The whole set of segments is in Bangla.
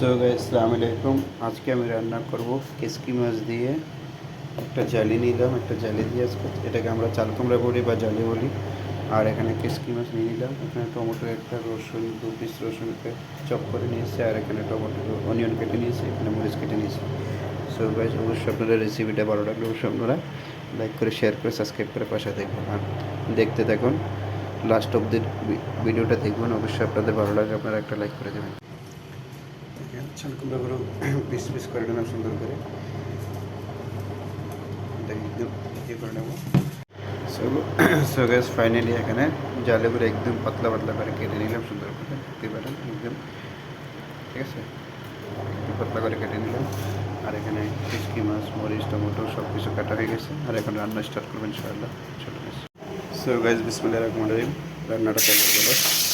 সো আসসালামু আলাইকুম আজকে আমি রান্না করব কেসকি মাছ দিয়ে। একটা জালি নিলাম, একটা জালি দিয়ে আজকে এটাকে আমরা চাল কুমড়া বলি বা জালি বলি। আর এখানে কেসকি মাছ নিয়ে নিলাম। এখানে টমেটো একটা, রসুন দু পিস রসুনকে চপ করে নিয়েছি। আর এখানে টমেটো অনিয়ন কেটে নিয়েছি, এখানে মরিচ কেটে নিয়েছি। সো গাইজ অবশ্যই আপনারা রেসিপিটা ভালো লাগলে অবশ্যই আপনারা লাইক করে শেয়ার করে সাবস্ক্রাইব করে পাশে দেখবেন আর দেখতে থাকুন লাস্ট অব দি ভিডিওটা দেখবেন। অবশ্যই আপনাদের ভালো লাগে আপনারা একটা লাইক করে দেবেন। চাল কুমড়াগুলো পিস পিস করে নিলাম সুন্দর করে একদম ইয়ে করে নেব সো সো গ্যাস ফাইনালি এখানে জালেগুলো একদম পাতলা পাতলা করে কেটে নিলাম সুন্দর করে দেখতে পারেন একদম ঠিক আছে একটু পাতলা করে কেটে নিলাম আর এখানে কিসকি মাছ মরিচ টমেটো সব কিছু কাটা হয়ে গেছে আর এখন রান্না স্টার্ট করবেন ইনশাআল্লাহ ছোটো মাছ সো গাইজ বিসমিল্লাহ রহমান রহিম রান্নাটা চালু করব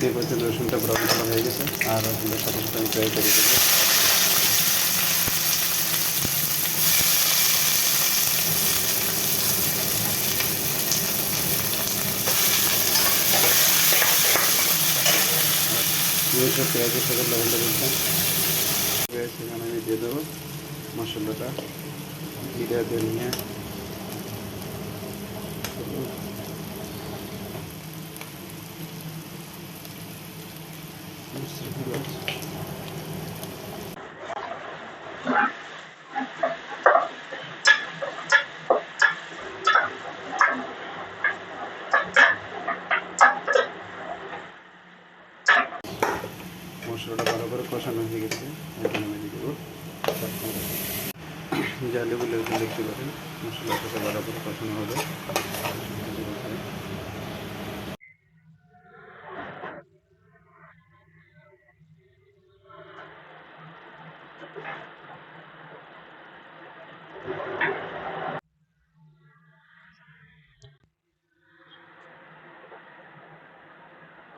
দেখতে পাচ্ছেন হয়ে গেছে। আর আমি ফ্রাই দেবো। পেঁয়াজের সাথে আমি দিয়ে দেবো। মশলাটা, জিরা, ধনিয়া। মশলাটা ভালো করে কষানো হয়ে গেছে। এখন আমি দিয়ে দেবো জালিগুলো একটু দেখতে পারেন মশলার সাথে কষানো হবে।